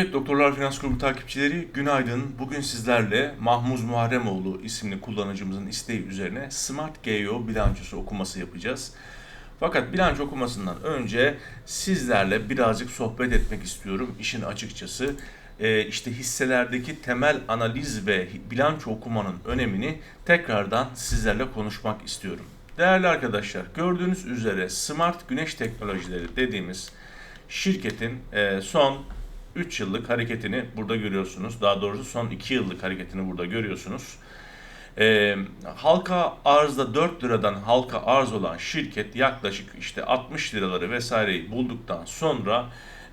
Evet Doktorlar Finans Grubu takipçileri günaydın. Bugün sizlerle Mahmuz Muharremoğlu isimli kullanıcımızın isteği üzerine Smart GEO bilançosu okuması yapacağız. Fakat bilanço okumasından önce sizlerle birazcık sohbet etmek istiyorum işin açıkçası. Ee, işte hisselerdeki temel analiz ve bilanço okumanın önemini tekrardan sizlerle konuşmak istiyorum. Değerli arkadaşlar gördüğünüz üzere Smart Güneş Teknolojileri dediğimiz şirketin e, son 3 yıllık hareketini burada görüyorsunuz. Daha doğrusu son 2 yıllık hareketini burada görüyorsunuz. E, halka arzda 4 liradan halka arz olan şirket yaklaşık işte 60 liraları vesaireyi bulduktan sonra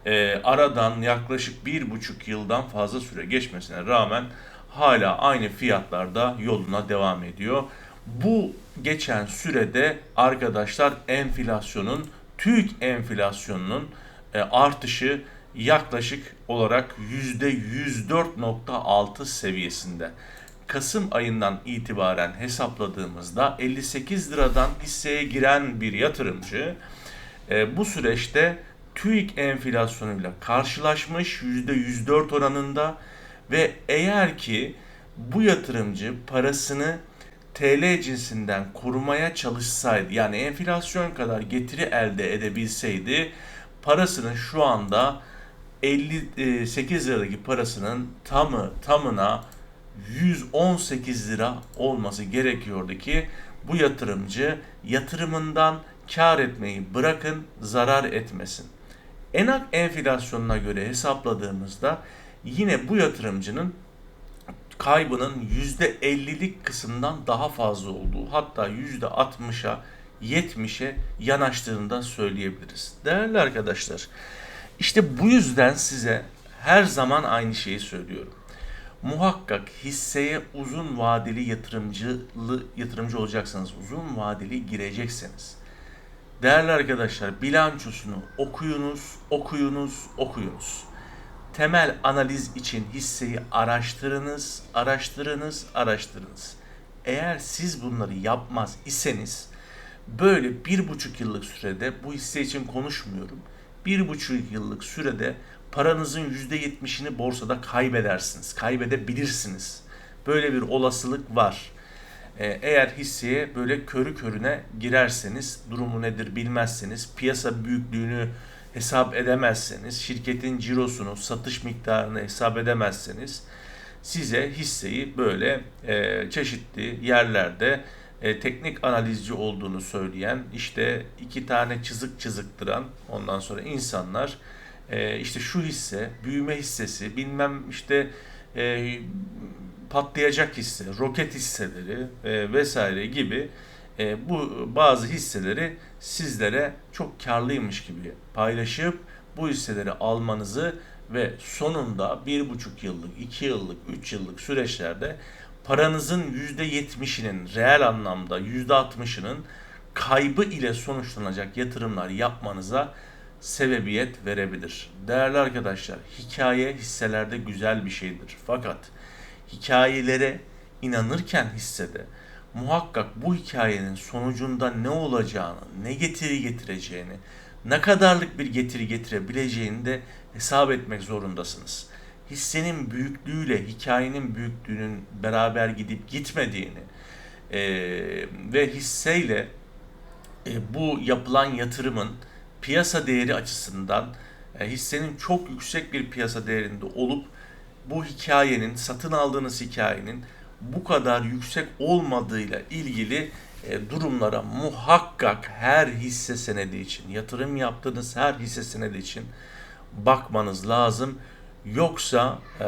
e, aradan yaklaşık 1,5 yıldan fazla süre geçmesine rağmen hala aynı fiyatlarda yoluna devam ediyor. Bu geçen sürede arkadaşlar enflasyonun, TÜİK enflasyonunun e, artışı yaklaşık olarak %104.6 seviyesinde. Kasım ayından itibaren hesapladığımızda 58 liradan hisseye giren bir yatırımcı e, bu süreçte TÜİK enflasyonuyla karşılaşmış %104 oranında ve eğer ki bu yatırımcı parasını TL cinsinden korumaya çalışsaydı yani enflasyon kadar getiri elde edebilseydi parasının şu anda 58 liradaki parasının tamı tamına 118 lira olması gerekiyordu ki bu yatırımcı yatırımından kar etmeyi bırakın zarar etmesin. Enak enflasyonuna göre hesapladığımızda yine bu yatırımcının kaybının %50'lik kısımdan daha fazla olduğu hatta %60'a 70'e yanaştığını da söyleyebiliriz. Değerli arkadaşlar, işte bu yüzden size her zaman aynı şeyi söylüyorum. Muhakkak hisseye uzun vadeli yatırımcılı yatırımcı olacaksanız, uzun vadeli girecekseniz. Değerli arkadaşlar, bilançosunu okuyunuz, okuyunuz, okuyunuz. Temel analiz için hisseyi araştırınız, araştırınız, araştırınız. Eğer siz bunları yapmaz iseniz böyle bir buçuk yıllık sürede bu hisse için konuşmuyorum bir buçuk yıllık sürede paranızın yüzde yetmişini borsada kaybedersiniz, kaybedebilirsiniz. Böyle bir olasılık var. Ee, eğer hisseye böyle körü körüne girerseniz, durumu nedir bilmezseniz, piyasa büyüklüğünü hesap edemezseniz, şirketin cirosunu, satış miktarını hesap edemezseniz, size hisseyi böyle e, çeşitli yerlerde e, teknik analizci olduğunu söyleyen işte iki tane çizik çiziktiren ondan sonra insanlar e, işte şu hisse büyüme hissesi bilmem işte e, patlayacak hisse roket hisseleri e, vesaire gibi e, bu bazı hisseleri sizlere çok karlıymış gibi paylaşıp bu hisseleri almanızı ve sonunda bir buçuk yıllık, iki yıllık, üç yıllık süreçlerde paranızın %70'inin reel anlamda %60'ının kaybı ile sonuçlanacak yatırımlar yapmanıza sebebiyet verebilir. Değerli arkadaşlar, hikaye hisselerde güzel bir şeydir. Fakat hikayelere inanırken hissede muhakkak bu hikayenin sonucunda ne olacağını, ne getiri getireceğini, ne kadarlık bir getiri getirebileceğini de hesap etmek zorundasınız hissenin büyüklüğüyle hikayenin büyüklüğünün beraber gidip gitmediğini e, ve hisseyle e, bu yapılan yatırımın piyasa değeri açısından e, hissenin çok yüksek bir piyasa değerinde olup bu hikayenin satın aldığınız hikayenin bu kadar yüksek olmadığıyla ilgili e, durumlara muhakkak her hisse senedi için yatırım yaptığınız her hisse senedi için bakmanız lazım. Yoksa e,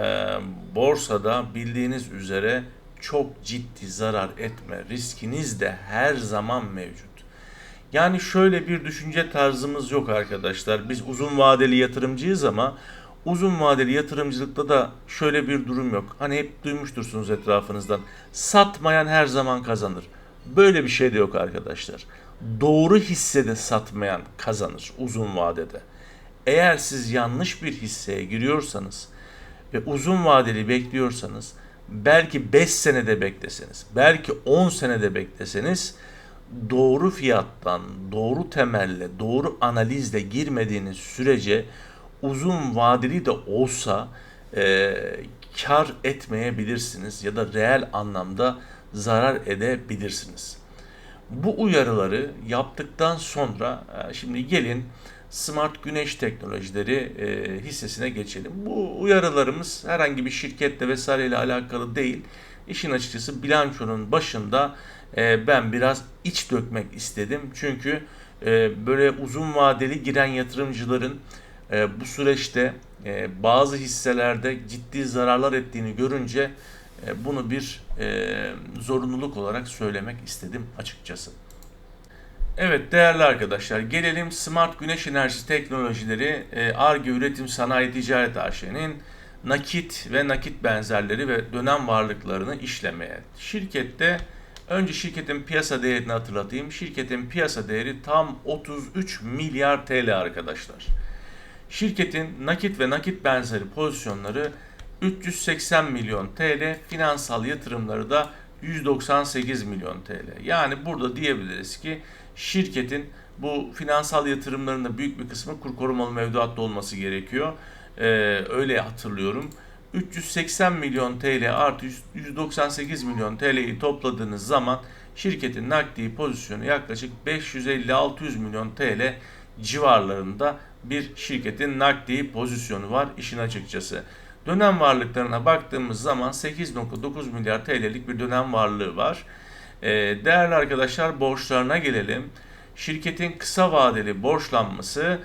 borsada bildiğiniz üzere çok ciddi zarar etme riskiniz de her zaman mevcut. Yani şöyle bir düşünce tarzımız yok arkadaşlar. Biz uzun vadeli yatırımcıyız ama uzun vadeli yatırımcılıkta da şöyle bir durum yok. Hani hep duymuştursunuz etrafınızdan. Satmayan her zaman kazanır. Böyle bir şey de yok arkadaşlar. Doğru hissede satmayan kazanır uzun vadede. Eğer siz yanlış bir hisseye giriyorsanız ve uzun vadeli bekliyorsanız belki 5 senede bekleseniz, belki 10 senede bekleseniz doğru fiyattan, doğru temelle, doğru analizle girmediğiniz sürece uzun vadeli de olsa e, kar etmeyebilirsiniz ya da reel anlamda zarar edebilirsiniz. Bu uyarıları yaptıktan sonra e, şimdi gelin Smart Güneş Teknolojileri e, hissesine geçelim. Bu uyarılarımız herhangi bir şirketle vesaireyle alakalı değil. İşin açıkçası bilançonun başında e, ben biraz iç dökmek istedim. Çünkü e, böyle uzun vadeli giren yatırımcıların e, bu süreçte e, bazı hisselerde ciddi zararlar ettiğini görünce e, bunu bir e, zorunluluk olarak söylemek istedim açıkçası. Evet değerli arkadaşlar gelelim Smart Güneş Enerjisi Teknolojileri ARGE Üretim Sanayi Ticaret AŞ'nin nakit ve nakit benzerleri ve dönem varlıklarını işlemeye. Şirkette önce şirketin piyasa değerini hatırlatayım. Şirketin piyasa değeri tam 33 milyar TL arkadaşlar. Şirketin nakit ve nakit benzeri pozisyonları 380 milyon TL, finansal yatırımları da 198 milyon TL. Yani burada diyebiliriz ki şirketin bu finansal yatırımlarında büyük bir kısmı kur korumalı mevduatta olması gerekiyor. Ee, öyle hatırlıyorum. 380 milyon TL artı 198 milyon TL'yi topladığınız zaman şirketin nakdi pozisyonu yaklaşık 550-600 milyon TL civarlarında bir şirketin nakdi pozisyonu var işin açıkçası. Dönem varlıklarına baktığımız zaman 8.9 milyar TL'lik bir dönem varlığı var. Ee, değerli arkadaşlar borçlarına gelelim. Şirketin kısa vadeli borçlanması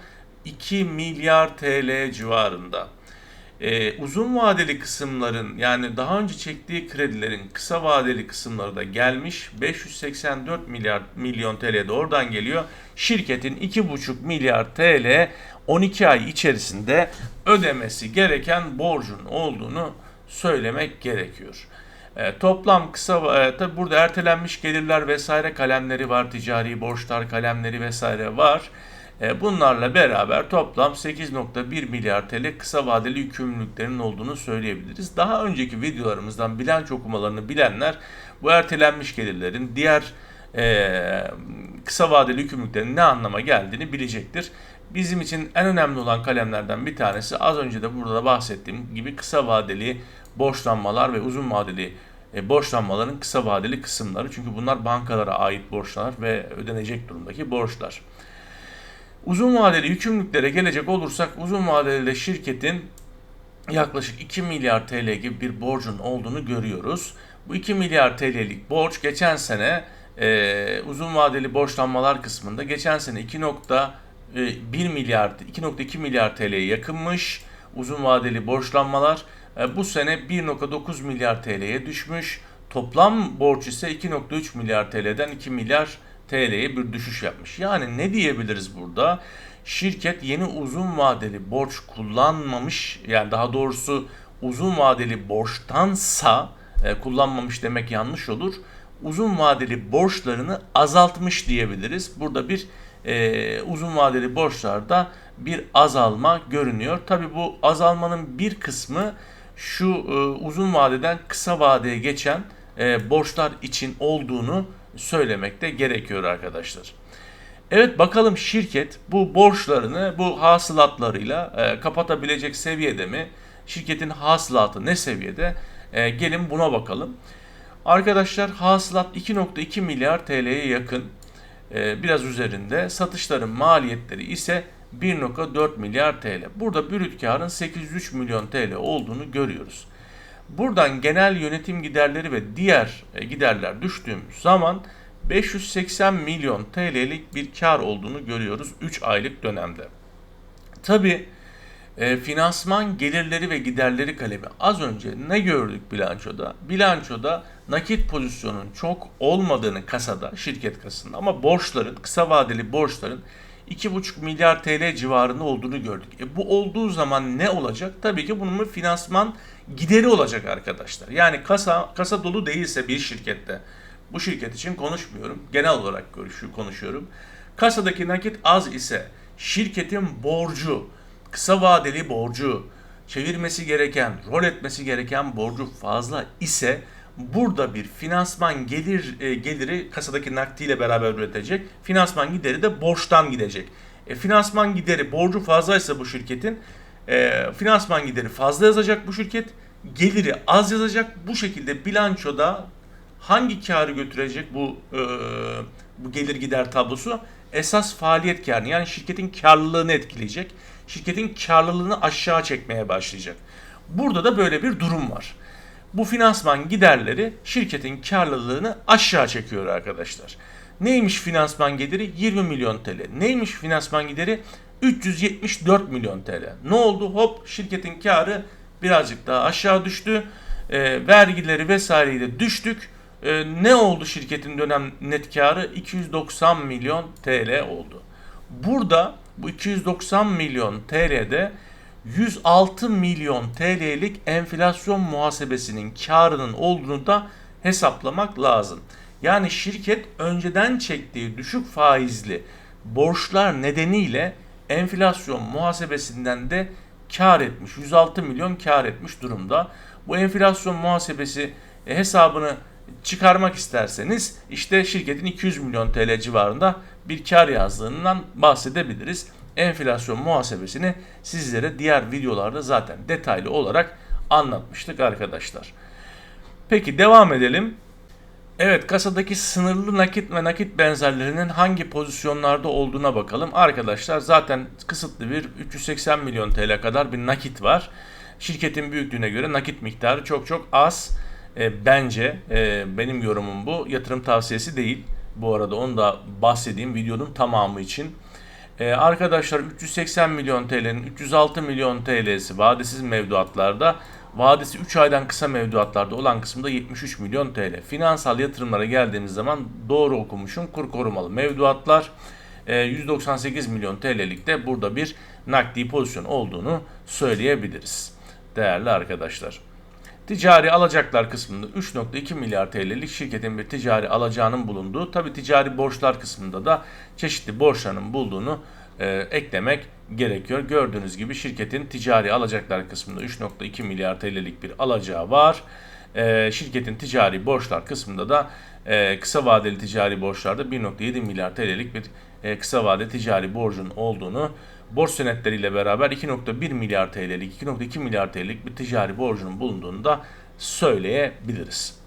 2 milyar TL civarında. Ee, uzun vadeli kısımların yani daha önce çektiği kredilerin kısa vadeli kısımları da gelmiş. 584 milyar milyon TL de oradan geliyor. Şirketin 2,5 milyar TL 12 ay içerisinde ödemesi gereken borcun olduğunu söylemek gerekiyor. E, toplam kısa e, tabi burada ertelenmiş gelirler vesaire kalemleri var, ticari borçlar kalemleri vesaire var. E, bunlarla beraber toplam 8.1 milyar TL kısa vadeli yükümlülüklerinin olduğunu söyleyebiliriz. Daha önceki videolarımızdan bilanço okumalarını bilenler bu ertelenmiş gelirlerin diğer e, kısa vadeli yükümlülüklerin ne anlama geldiğini bilecektir. Bizim için en önemli olan kalemlerden bir tanesi az önce de burada da bahsettiğim gibi kısa vadeli borçlanmalar ve uzun vadeli e, borçlanmaların kısa vadeli kısımları. Çünkü bunlar bankalara ait borçlar ve ödenecek durumdaki borçlar. Uzun vadeli yükümlülüklere gelecek olursak uzun vadeli de şirketin yaklaşık 2 milyar TL gibi bir borcun olduğunu görüyoruz. Bu 2 milyar TL'lik borç geçen sene e, uzun vadeli borçlanmalar kısmında geçen sene 2.1 e, milyar 2.2 milyar TL'ye yakınmış uzun vadeli borçlanmalar. E, bu sene 1.9 milyar TL'ye düşmüş. Toplam borç ise 2.3 milyar TL'den 2 milyar TL'ye bir düşüş yapmış. Yani ne diyebiliriz burada? Şirket yeni uzun vadeli borç kullanmamış yani daha doğrusu uzun vadeli borçtansa e, kullanmamış demek yanlış olur. Uzun vadeli borçlarını azaltmış diyebiliriz. Burada bir e, uzun vadeli borçlarda bir azalma görünüyor. Tabi bu azalmanın bir kısmı şu e, uzun vadeden kısa vadeye geçen e, borçlar için olduğunu söylemekte gerekiyor arkadaşlar. Evet bakalım şirket bu borçlarını bu hasılatlarıyla e, kapatabilecek seviyede mi? Şirketin hasılatı ne seviyede? E, gelin buna bakalım. Arkadaşlar hasılat 2.2 milyar TL'ye yakın. E, biraz üzerinde. Satışların maliyetleri ise 1.4 milyar TL. Burada brüt karın 803 milyon TL olduğunu görüyoruz. Buradan genel yönetim giderleri ve diğer e, giderler düştüğümüz zaman 580 milyon TL'lik bir kar olduğunu görüyoruz 3 aylık dönemde. Tabi e, finansman gelirleri ve giderleri kalemi az önce ne gördük bilançoda? Bilançoda nakit pozisyonun çok olmadığını kasada, şirket kasında ama borçların, kısa vadeli borçların 2,5 milyar TL civarında olduğunu gördük. E bu olduğu zaman ne olacak? Tabii ki bunun bir finansman gideri olacak arkadaşlar. Yani kasa kasa dolu değilse bir şirkette bu şirket için konuşmuyorum. Genel olarak konuşuyorum. Kasadaki nakit az ise şirketin borcu, kısa vadeli borcu, çevirmesi gereken, rol etmesi gereken borcu fazla ise burada bir finansman gelir e, geliri kasadaki nakdiyle beraber üretecek. Finansman gideri de borçtan gidecek. E, finansman gideri borcu fazlaysa bu şirketin e, finansman gideri fazla yazacak bu şirket, geliri az yazacak. Bu şekilde bilançoda hangi karı götürecek bu e, bu gelir gider tablosu? Esas faaliyet karını yani şirketin karlılığını etkileyecek. Şirketin karlılığını aşağı çekmeye başlayacak. Burada da böyle bir durum var. Bu finansman giderleri şirketin karlılığını aşağı çekiyor arkadaşlar. Neymiş finansman gideri? 20 milyon TL. Neymiş finansman gideri? 374 milyon TL. Ne oldu? Hop şirketin karı birazcık daha aşağı düştü. E, vergileri vesaireyi de düştük. E, ne oldu şirketin dönem net karı? 290 milyon TL oldu. Burada bu 290 milyon TL'de 106 milyon TL'lik enflasyon muhasebesinin karının olduğunu da hesaplamak lazım. Yani şirket önceden çektiği düşük faizli borçlar nedeniyle enflasyon muhasebesinden de kar etmiş. 106 milyon kar etmiş durumda. Bu enflasyon muhasebesi e, hesabını çıkarmak isterseniz işte şirketin 200 milyon TL civarında bir kar yazdığından bahsedebiliriz. Enflasyon muhasebesini sizlere diğer videolarda zaten detaylı olarak anlatmıştık arkadaşlar. Peki devam edelim. Evet kasadaki sınırlı nakit ve nakit benzerlerinin hangi pozisyonlarda olduğuna bakalım. Arkadaşlar zaten kısıtlı bir 380 milyon TL kadar bir nakit var. Şirketin büyüklüğüne göre nakit miktarı çok çok az. E, bence e, benim yorumum bu. Yatırım tavsiyesi değil. Bu arada onu da bahsedeyim videonun tamamı için. E, arkadaşlar 380 milyon TL'nin 306 milyon TL'si vadesiz mevduatlarda vadesi 3 aydan kısa mevduatlarda olan kısımda 73 milyon TL. Finansal yatırımlara geldiğimiz zaman doğru okumuşum kur korumalı mevduatlar 198 milyon TL'lik de burada bir nakdi pozisyon olduğunu söyleyebiliriz. Değerli arkadaşlar. Ticari alacaklar kısmında 3.2 milyar TL'lik şirketin bir ticari alacağının bulunduğu, tabi ticari borçlar kısmında da çeşitli borçlarının bulduğunu e, eklemek gerekiyor. Gördüğünüz gibi şirketin ticari alacaklar kısmında 3.2 milyar TL'lik bir alacağı var. E, şirketin ticari borçlar kısmında da e, kısa vadeli ticari borçlarda 1.7 milyar TL'lik bir e, kısa vade ticari borcun olduğunu borç senetleriyle beraber 2.1 milyar TL'lik, 2.2 milyar TL'lik bir ticari borcunun bulunduğunu da söyleyebiliriz.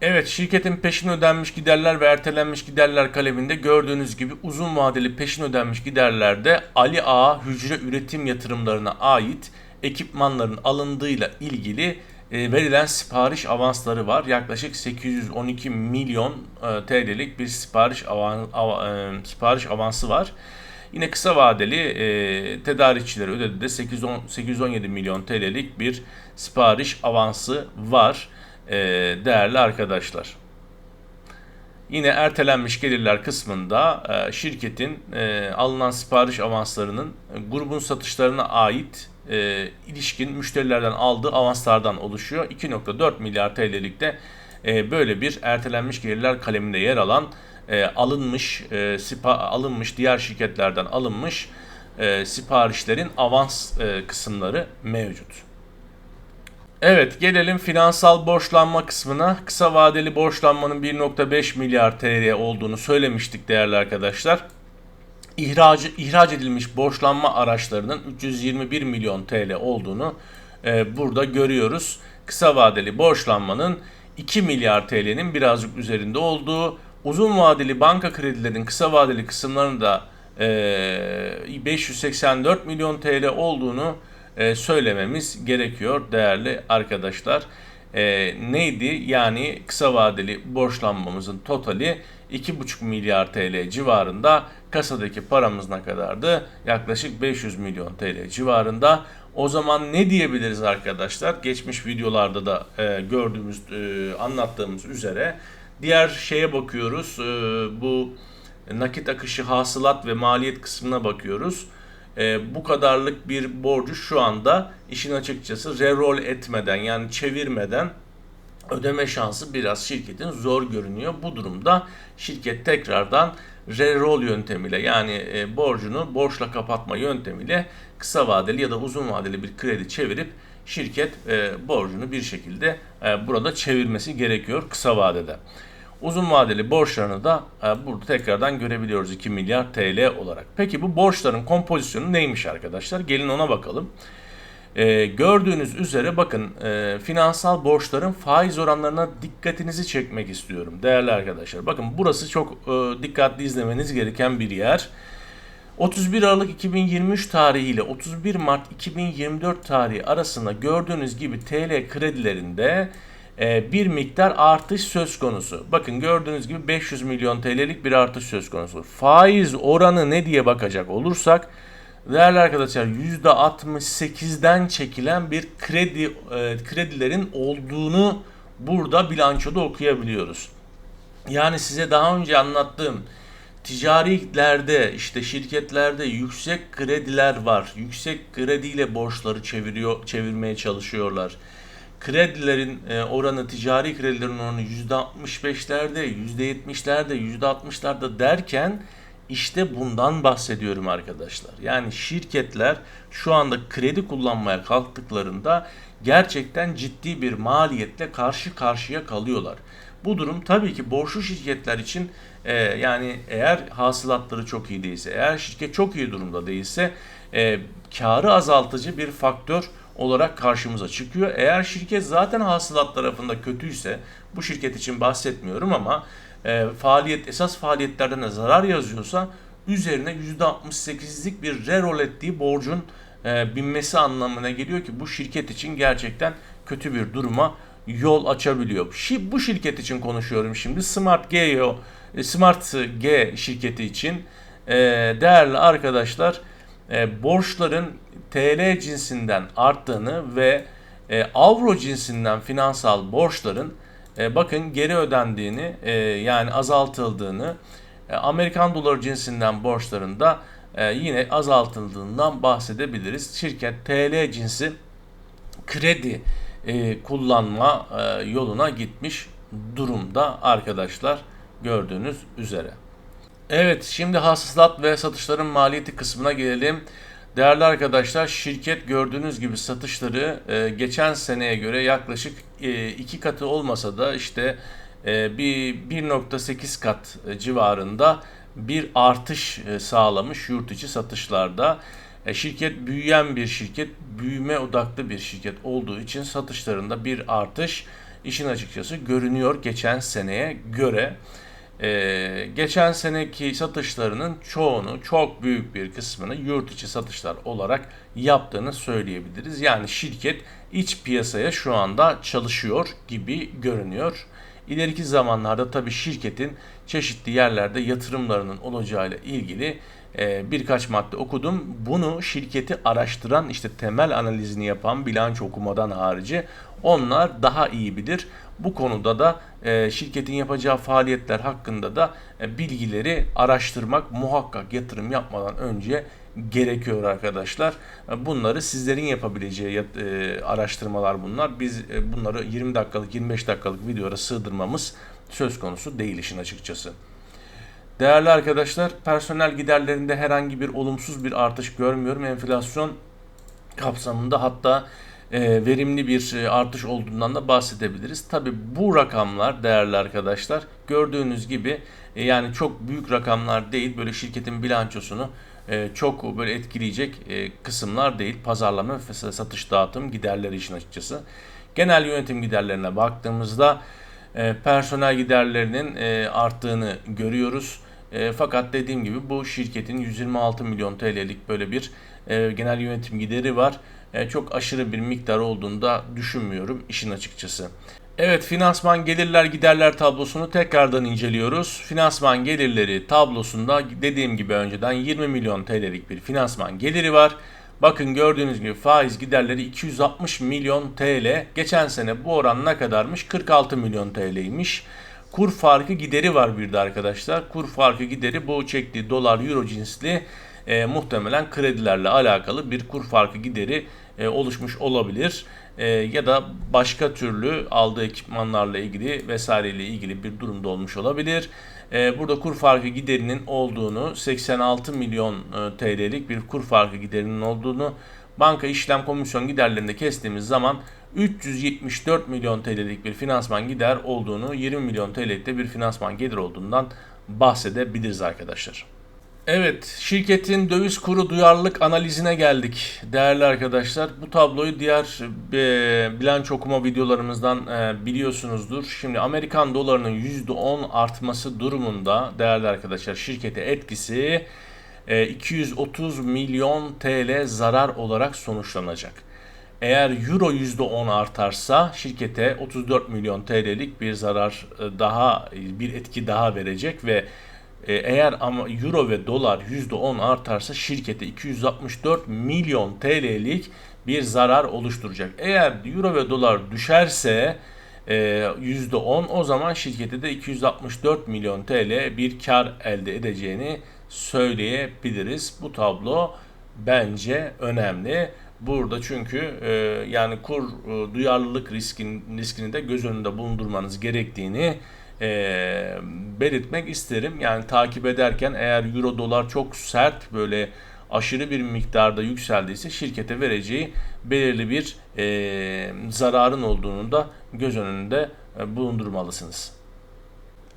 Evet şirketin peşin ödenmiş giderler ve ertelenmiş giderler kaleminde gördüğünüz gibi uzun vadeli peşin ödenmiş giderlerde Ali Ağa hücre üretim yatırımlarına ait ekipmanların alındığıyla ilgili verilen sipariş avansları var. Yaklaşık 812 milyon e, TL'lik bir sipariş, avan, av, e, sipariş avansı var. Yine kısa vadeli e, tedarikçileri ödedi de 810, 817 milyon TL'lik bir sipariş avansı var e, değerli arkadaşlar. Yine ertelenmiş gelirler kısmında e, şirketin e, alınan sipariş avanslarının e, grubun satışlarına ait e, ilişkin müşterilerden aldığı avanslardan oluşuyor. 2.4 milyar TL'lik de e, böyle bir ertelenmiş gelirler kaleminde yer alan e, alınmış e, sipa, alınmış diğer şirketlerden alınmış e, siparişlerin avans e, kısımları mevcut. Evet gelelim finansal borçlanma kısmına. Kısa vadeli borçlanmanın 1.5 milyar TL olduğunu söylemiştik değerli arkadaşlar. İhraç, ihraç edilmiş borçlanma araçlarının 321 milyon TL olduğunu e, burada görüyoruz. Kısa vadeli borçlanmanın 2 milyar TL'nin birazcık üzerinde olduğu, uzun vadeli banka kredilerinin kısa vadeli kısımlarının da e, 584 milyon TL olduğunu e, söylememiz gerekiyor değerli arkadaşlar. E, neydi? Yani kısa vadeli borçlanmamızın totali 2,5 milyar TL civarında. Kasadaki paramız ne kadardı? Yaklaşık 500 milyon TL civarında. O zaman ne diyebiliriz arkadaşlar? Geçmiş videolarda da e, gördüğümüz, e, anlattığımız üzere diğer şeye bakıyoruz. E, bu nakit akışı, hasılat ve maliyet kısmına bakıyoruz e, bu kadarlık bir borcu şu anda işin açıkçası reroll etmeden yani çevirmeden ödeme şansı biraz şirketin zor görünüyor. Bu durumda şirket tekrardan reroll yöntemiyle yani e, borcunu borçla kapatma yöntemiyle kısa vadeli ya da uzun vadeli bir kredi çevirip şirket e, borcunu bir şekilde e, burada çevirmesi gerekiyor kısa vadede. Uzun vadeli borçlarını da e, burada tekrardan görebiliyoruz 2 milyar TL olarak. Peki bu borçların kompozisyonu neymiş arkadaşlar? Gelin ona bakalım. E, gördüğünüz üzere bakın e, finansal borçların faiz oranlarına dikkatinizi çekmek istiyorum değerli arkadaşlar. Bakın burası çok e, dikkatli izlemeniz gereken bir yer. 31 Aralık 2023 tarihi ile 31 Mart 2024 tarihi arasında gördüğünüz gibi TL kredilerinde bir miktar artış söz konusu. Bakın gördüğünüz gibi 500 milyon TL'lik bir artış söz konusu. Faiz oranı ne diye bakacak olursak değerli arkadaşlar %68'den çekilen bir kredi e, kredilerin olduğunu burada bilançoda okuyabiliyoruz. Yani size daha önce anlattığım ticarilerde işte şirketlerde yüksek krediler var. Yüksek krediyle borçları çeviriyor çevirmeye çalışıyorlar. Kredilerin e, oranı ticari kredilerin oranı %65'lerde, %70'lerde, %60'larda derken işte bundan bahsediyorum arkadaşlar. Yani şirketler şu anda kredi kullanmaya kalktıklarında gerçekten ciddi bir maliyetle karşı karşıya kalıyorlar. Bu durum tabii ki borçlu şirketler için e, yani eğer hasılatları çok iyi değilse, eğer şirket çok iyi durumda değilse e, karı azaltıcı bir faktör olarak karşımıza çıkıyor. Eğer şirket zaten hasılat tarafında kötüyse, bu şirket için bahsetmiyorum ama e, faaliyet esas faaliyetlerden de zarar yazıyorsa üzerine %68'lik bir rerol ettiği borcun e, binmesi anlamına geliyor ki bu şirket için gerçekten kötü bir duruma yol açabiliyor. Şi, bu şirket için konuşuyorum şimdi. Smart Geo, e, Smart G şirketi için e, değerli arkadaşlar e, borçların TL cinsinden arttığını ve e, avro cinsinden finansal borçların e, bakın geri ödendiğini e, yani azaltıldığını e, Amerikan doları cinsinden borçların da e, yine azaltıldığından bahsedebiliriz. Şirket TL cinsi kredi e, kullanma e, yoluna gitmiş durumda arkadaşlar gördüğünüz üzere. Evet şimdi hasılat ve satışların maliyeti kısmına gelelim. Değerli arkadaşlar şirket gördüğünüz gibi satışları e, geçen seneye göre yaklaşık e, iki katı olmasa da işte e, bir 1.8 kat civarında bir artış e, sağlamış yurt içi satışlarda. E, şirket büyüyen bir şirket, büyüme odaklı bir şirket olduğu için satışlarında bir artış işin açıkçası görünüyor geçen seneye göre. Ee, geçen seneki satışlarının çoğunu, çok büyük bir kısmını yurt içi satışlar olarak yaptığını söyleyebiliriz. Yani şirket iç piyasaya şu anda çalışıyor gibi görünüyor. İleriki zamanlarda tabii şirketin çeşitli yerlerde yatırımlarının olacağıyla ilgili e, birkaç madde okudum. Bunu şirketi araştıran işte temel analizini yapan bilanço okumadan harici onlar daha iyi bilir. Bu konuda da e, şirketin yapacağı faaliyetler hakkında da e, bilgileri araştırmak muhakkak yatırım yapmadan önce gerekiyor arkadaşlar. E, bunları sizlerin yapabileceği e, araştırmalar bunlar. Biz e, bunları 20 dakikalık 25 dakikalık videoya sığdırmamız söz konusu değil işin açıkçası. Değerli arkadaşlar personel giderlerinde herhangi bir olumsuz bir artış görmüyorum. Enflasyon kapsamında hatta e, verimli bir e, artış olduğundan da bahsedebiliriz. Tabi bu rakamlar değerli arkadaşlar gördüğünüz gibi e, yani çok büyük rakamlar değil böyle şirketin bilançosunu çok böyle etkileyecek kısımlar değil. Pazarlama ve satış dağıtım giderleri için açıkçası. Genel yönetim giderlerine baktığımızda personel giderlerinin arttığını görüyoruz. Fakat dediğim gibi bu şirketin 126 milyon TL'lik böyle bir genel yönetim gideri var. E, çok aşırı bir miktar olduğunu da düşünmüyorum işin açıkçası. Evet finansman gelirler giderler tablosunu tekrardan inceliyoruz. Finansman gelirleri tablosunda dediğim gibi önceden 20 milyon TL'lik bir finansman geliri var. Bakın gördüğünüz gibi faiz giderleri 260 milyon TL. Geçen sene bu oran ne kadarmış? 46 milyon TL'ymiş. Kur farkı gideri var bir de arkadaşlar. Kur farkı gideri bu çektiği dolar euro cinsli e, muhtemelen kredilerle alakalı bir kur farkı gideri e, oluşmuş olabilir. E, ya da başka türlü aldığı ekipmanlarla ilgili vesaireyle ilgili bir durumda olmuş olabilir. E, burada kur farkı giderinin olduğunu 86 milyon e, TL'lik bir kur farkı giderinin olduğunu banka işlem komisyon giderlerinde kestiğimiz zaman 374 milyon TL'lik bir finansman gider olduğunu, 20 milyon TL'lik de bir finansman gelir olduğundan bahsedebiliriz arkadaşlar. Evet, şirketin döviz kuru duyarlılık analizine geldik değerli arkadaşlar. Bu tabloyu diğer e, bilanço okuma videolarımızdan e, biliyorsunuzdur. Şimdi Amerikan dolarının %10 artması durumunda değerli arkadaşlar şirkete etkisi e, 230 milyon TL zarar olarak sonuçlanacak. Eğer euro %10 artarsa şirkete 34 milyon TL'lik bir zarar e, daha bir etki daha verecek ve eğer ama euro ve dolar %10 artarsa şirkete 264 milyon TL'lik bir zarar oluşturacak. Eğer euro ve dolar düşerse %10 e, o zaman şirkete de 264 milyon TL bir kar elde edeceğini söyleyebiliriz. Bu tablo bence önemli. Burada çünkü e, yani kur e, duyarlılık riskin, riskini de göz önünde bulundurmanız gerektiğini e, belirtmek isterim. Yani takip ederken eğer euro dolar çok sert böyle aşırı bir miktarda yükseldiyse şirkete vereceği belirli bir e, zararın olduğunu da göz önünde e, bulundurmalısınız.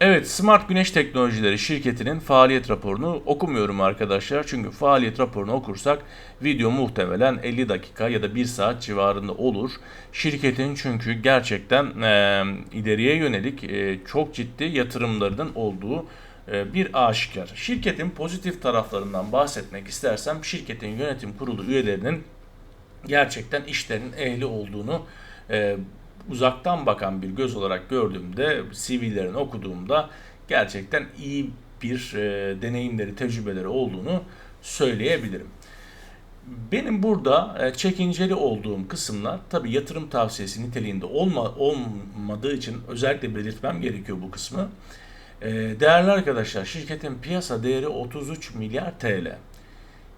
Evet, Smart Güneş Teknolojileri şirketinin faaliyet raporunu okumuyorum arkadaşlar. Çünkü faaliyet raporunu okursak video muhtemelen 50 dakika ya da 1 saat civarında olur. Şirketin çünkü gerçekten e, ileriye yönelik e, çok ciddi yatırımlarının olduğu e, bir aşikar. Şirketin pozitif taraflarından bahsetmek istersem şirketin yönetim kurulu üyelerinin gerçekten işlerin ehli olduğunu e, uzaktan bakan bir göz olarak gördüğümde, CV'lerini okuduğumda gerçekten iyi bir e, deneyimleri, tecrübeleri olduğunu söyleyebilirim. Benim burada e, çekinceli olduğum kısımlar tabii yatırım tavsiyesi niteliğinde olma, olmadığı için özellikle belirtmem gerekiyor bu kısmı. E, değerli arkadaşlar şirketin piyasa değeri 33 milyar TL.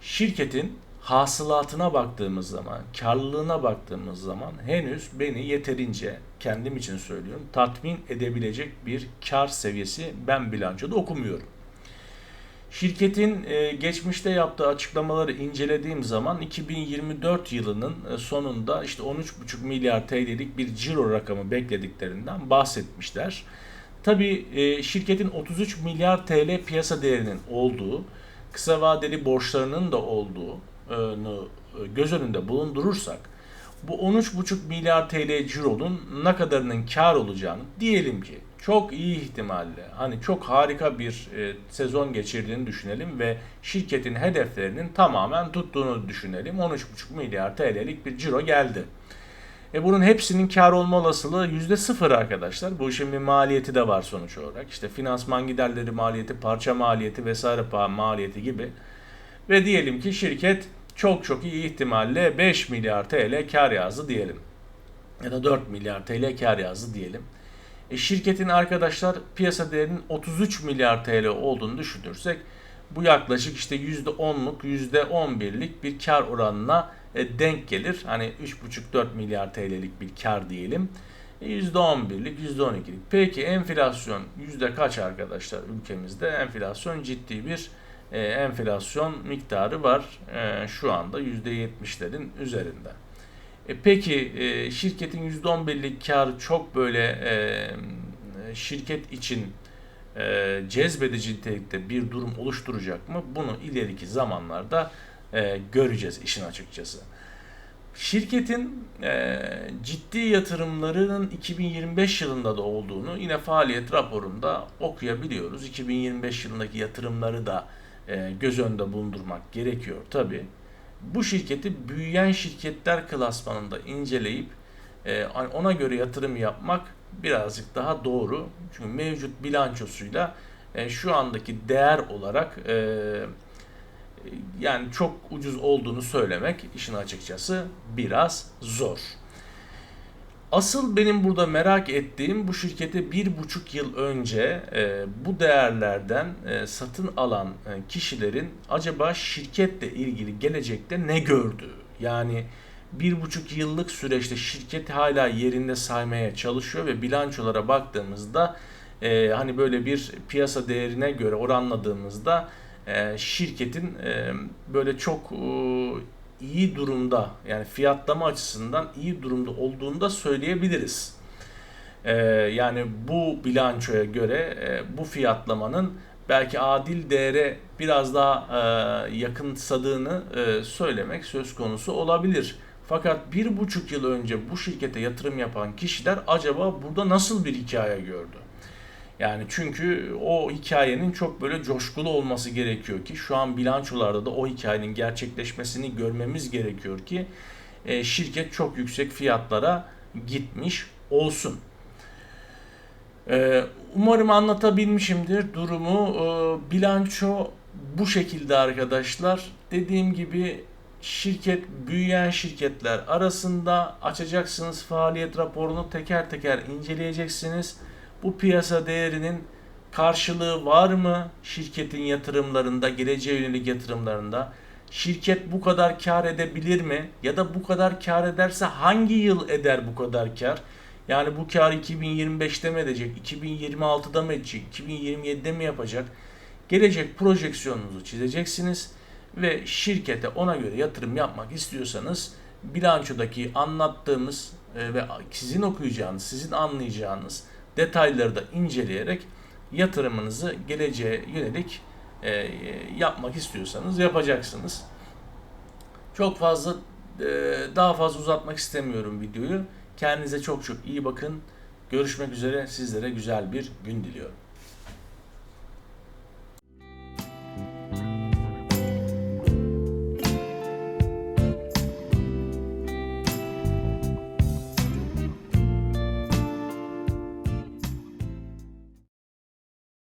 Şirketin hasılatına baktığımız zaman, karlılığına baktığımız zaman henüz beni yeterince kendim için söylüyorum tatmin edebilecek bir kar seviyesi ben bilançoda okumuyorum. Şirketin e, geçmişte yaptığı açıklamaları incelediğim zaman 2024 yılının e, sonunda işte 13,5 milyar TL'lik bir ciro rakamı beklediklerinden bahsetmişler. Tabi e, şirketin 33 milyar TL piyasa değerinin olduğu, kısa vadeli borçlarının da olduğu, göz önünde bulundurursak bu 13,5 milyar TL cironun ne kadarının kar olacağını diyelim ki çok iyi ihtimalle hani çok harika bir e, sezon geçirdiğini düşünelim ve şirketin hedeflerinin tamamen tuttuğunu düşünelim. 13,5 milyar TL'lik bir ciro geldi. E bunun hepsinin kar olma olasılığı %0 arkadaşlar. Bu işin bir maliyeti de var sonuç olarak. İşte finansman giderleri maliyeti, parça maliyeti vesaire maliyeti gibi. Ve diyelim ki şirket çok çok iyi ihtimalle 5 milyar TL kar yazdı diyelim. Ya da 4 milyar TL kar yazdı diyelim. E şirketin arkadaşlar piyasa değerinin 33 milyar TL olduğunu düşünürsek bu yaklaşık işte %10'luk %11'lik bir kar oranına e, denk gelir. Hani 3,5-4 milyar TL'lik bir kar diyelim. E, %11'lik %12'lik. Peki enflasyon yüzde kaç arkadaşlar ülkemizde? Enflasyon ciddi bir e, enflasyon miktarı var. E, şu anda %70'lerin üzerinde. E, peki e, şirketin %11'lik kar çok böyle e, şirket için e, cezbedici nitelikte bir durum oluşturacak mı? Bunu ileriki zamanlarda e, göreceğiz işin açıkçası. Şirketin e, ciddi yatırımlarının 2025 yılında da olduğunu yine faaliyet raporunda okuyabiliyoruz. 2025 yılındaki yatırımları da göz önünde bulundurmak gerekiyor tabi. Bu şirketi büyüyen şirketler klasmanında inceleyip e, ona göre yatırım yapmak birazcık daha doğru. Çünkü mevcut bilançosuyla e, şu andaki değer olarak yani çok ucuz olduğunu söylemek işin açıkçası biraz zor. Asıl benim burada merak ettiğim bu şirketi bir buçuk yıl önce e, bu değerlerden e, satın alan e, kişilerin acaba şirketle ilgili gelecekte ne gördüğü. Yani bir buçuk yıllık süreçte şirket hala yerinde saymaya çalışıyor ve bilançolara baktığımızda e, hani böyle bir piyasa değerine göre oranladığımızda e, şirketin e, böyle çok e, iyi durumda yani fiyatlama açısından iyi durumda olduğunu da söyleyebiliriz. Ee, yani bu bilançoya göre e, bu fiyatlamanın belki adil değere biraz daha e, yakınsadığını e, söylemek söz konusu olabilir. Fakat bir buçuk yıl önce bu şirkete yatırım yapan kişiler acaba burada nasıl bir hikaye gördü? Yani çünkü o hikayenin çok böyle coşkulu olması gerekiyor ki şu an bilançolarda da o hikayenin gerçekleşmesini görmemiz gerekiyor ki e, şirket çok yüksek fiyatlara gitmiş olsun. E, umarım anlatabilmişimdir durumu. E, bilanço bu şekilde arkadaşlar. Dediğim gibi şirket büyüyen şirketler arasında açacaksınız faaliyet raporunu teker teker inceleyeceksiniz. Bu piyasa değerinin karşılığı var mı şirketin yatırımlarında, geleceğe yönelik yatırımlarında? Şirket bu kadar kar edebilir mi? Ya da bu kadar kar ederse hangi yıl eder bu kadar kar? Yani bu kar 2025'te mi edecek, 2026'da mı edecek, 2027'de mi yapacak? Gelecek projeksiyonunuzu çizeceksiniz ve şirkete ona göre yatırım yapmak istiyorsanız bilançodaki anlattığımız e, ve sizin okuyacağınız, sizin anlayacağınız detayları da inceleyerek yatırımınızı geleceğe yönelik e, yapmak istiyorsanız yapacaksınız. Çok fazla e, daha fazla uzatmak istemiyorum videoyu. Kendinize çok çok iyi bakın. Görüşmek üzere. Sizlere güzel bir gün diliyorum.